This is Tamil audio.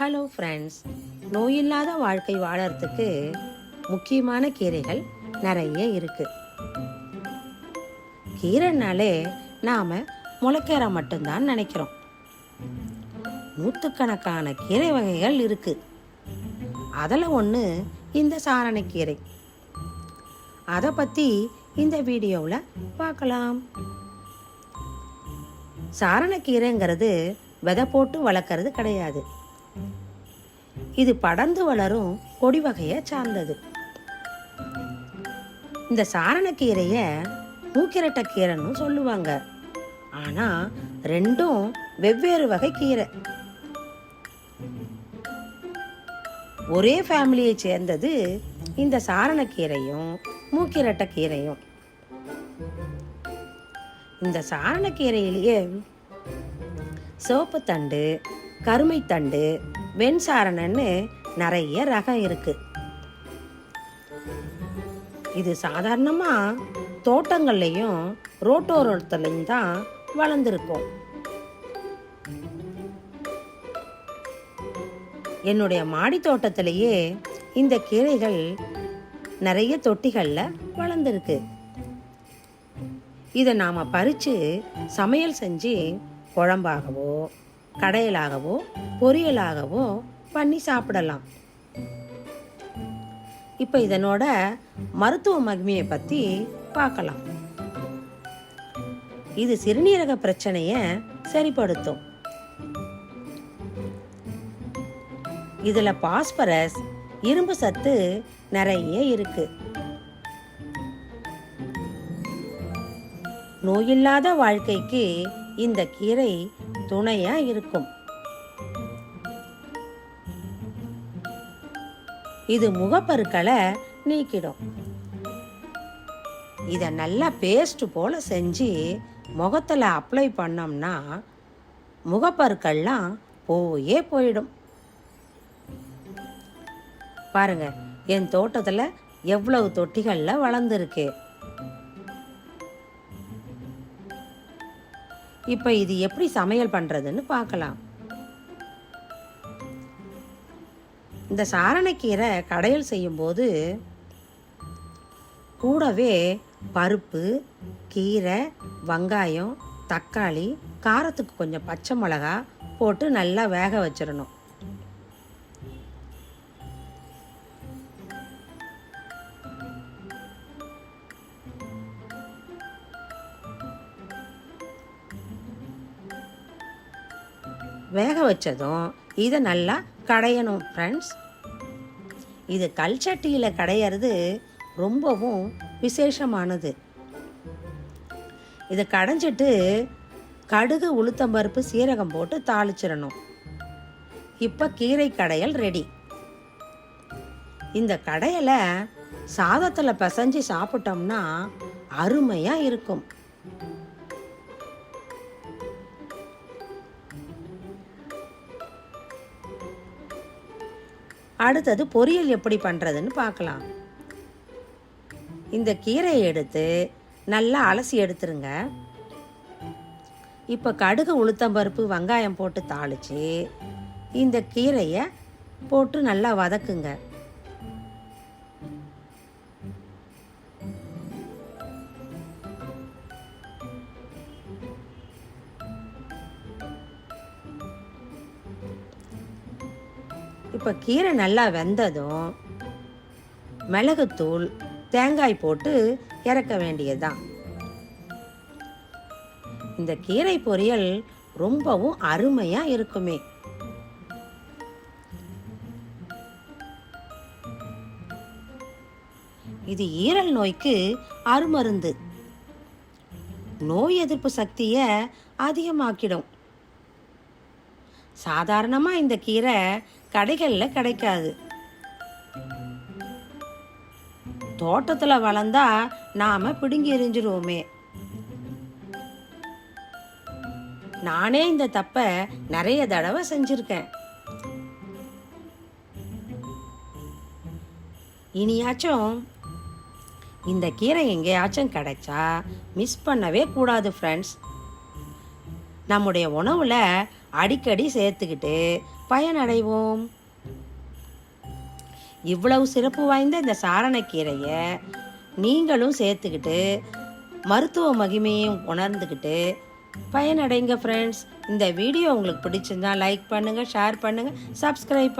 ஹலோ ஃப்ரெண்ட்ஸ் நோயில்லாத வாழ்க்கை வாழறதுக்கு முக்கியமான கீரைகள் நிறைய இருக்கு. கீரைனாலே நாம் முளைக்கீரை மட்டும்தான் நினைக்கிறோம். நூற்றுக்கணக்கான கீரை வகைகள் இருக்கு. அதில் ஒன்று இந்த சாரணக்கீரை அதை பற்றி இந்த வீடியோவில் பார்க்கலாம் சாரணக்கீரைங்கிறது விதை போட்டு வளர்க்குறது கிடையாது. இது படர்ந்து வளரும் கொடி வகையை சார்ந்தது. இந்த சாரணக்கீரைய மூக்கிரட்ட கீரைன்னு சொல்லுவாங்க. ஆனால் ரெண்டும் வெவ்வேறு வகை கீரை. ஒரே ஃபேமிலியை சேர்ந்தது இந்த சாரணக்கீரையும் மூக்கிரட்ட கீரையும். இந்த சாரணக்கீரையிலேயே சிவப்புத்தண்டு கருமைத்தண்டு வெண்சாரணன்னு நிறைய ரகம் இருக்கு. இது சாதாரணமாக தோட்டங்கள்லையும் ரோட்டோரத்துலையும் தான் வளர்ந்துருக்கும். என்னுடைய மாடி தோட்டத்திலேயே இந்த கீரைகள் நிறைய தொட்டிகளில் வளர்ந்துருக்கு. இதை நாம் பறித்து சமையல் செஞ்சு குழம்பாகவோ கடையலாகவோ பொரியலாகவோ பண்ணி சாப்பிடலாம். இப்போ இதனோட மருத்துவ மகிமையை பற்றி பார்க்கலாம். இது சிறுநீரக பிரச்சனையை சரிப்படுத்தும். இதில் பாஸ்பரஸ் இரும்பு சத்து நிறைய இருக்கு. நோயில்லாத வாழ்க்கைக்கு இந்த கீரை துணையா இருக்கும். இது முகப்பருக்களை நீக்கிடும். இதை நல்லா பேஸ்ட் போல செஞ்சு முகத்தில் அப்ளை பண்ணோம்னா முகப்பருக்கள்லாம் போயே போயிடும். பாருங்க என் தோட்டத்தில் எவ்வளவு தொட்டிகளில் வளர்ந்துருக்கு. இப்போ இது எப்படி சமையல் பண்ணுறதுன்னு பார்க்கலாம். இந்த சாரணக்கீரை கடையல் செய்யும்போது கூடவே பருப்பு கீரை வெங்காயம் தக்காளி காரத்துக்கு கொஞ்சம் பச்சை மிளகா போட்டு நல்லா வேக வச்சிடணும். வேக வச்சதும் இதை நல்லா கடையணும் ஃப்ரெண்ட்ஸ் இது கல் சட்டியில் கடையிறது ரொம்பவும் விசேஷமானது. இதை கடைஞ்சிட்டு கடுகு உளுத்தம்பருப்பு சீரகம் போட்டு தாளிச்சிடணும். இப்போ கீரை கடையல் ரெடி இந்த கடையலை சாதத்தில் பிசைஞ்சு சாப்பிட்டோம்னா அருமையாக இருக்கும். அடுத்தது பொரியல் எப்படி பண்ணுறதுன்னு பார்க்கலாம். இந்த கீரையை எடுத்து நல்லா அலசி எடுத்துருங்க. இப்போ கடுகு உளுத்தம்பருப்பு வெங்காயம் போட்டு தாளித்து இந்த கீரையை போட்டு நல்லா வதக்குங்க. இப்போ கீரை நல்லா வெந்ததும் மிளகுத்தூள் தேங்காய் போட்டு இறக்க வேண்டியதுதான். இந்த கீரை பொரியல் ரொம்பவும் அருமையா இருக்குமே. இது ஈரல் நோய்க்கு அருமருந்து. நோய் எதிர்ப்பு சக்தியை அதிகமாக்கிடும். சாதாரணமாக இந்த கீரை கடைகளில் கிடைக்காது. தோட்டத்தில் வளர்ந்தா நாம் பிடுங்கி எரிஞ்சிருவோமே நானே இந்த தப்பை நிறைய தடவை செஞ்சுருக்கேன். இனியாச்சும் இந்த கீரை எங்கேயாச்சும் கிடைச்சா மிஸ் பண்ணவே கூடாது ஃப்ரெண்ட்ஸ் நம்முடைய உணவில் அடிக்கடி சேர்த்துக்கிட்டு பயனடைவோம். இவ்வளவு சிறப்பு வாய்ந்த இந்த சாரணக்கீரையை நீங்களும் சேர்த்துக்கிட்டு மருத்துவ மகிமையும் உணர்ந்துக்கிட்டு பயனடைங்க ஃப்ரெண்ட்ஸ் இந்த வீடியோ உங்களுக்கு பிடிச்சிருந்தா லைக் பண்ணுங்கள் ஷேர் பண்ணுங்கள் சப்ஸ்கிரைப்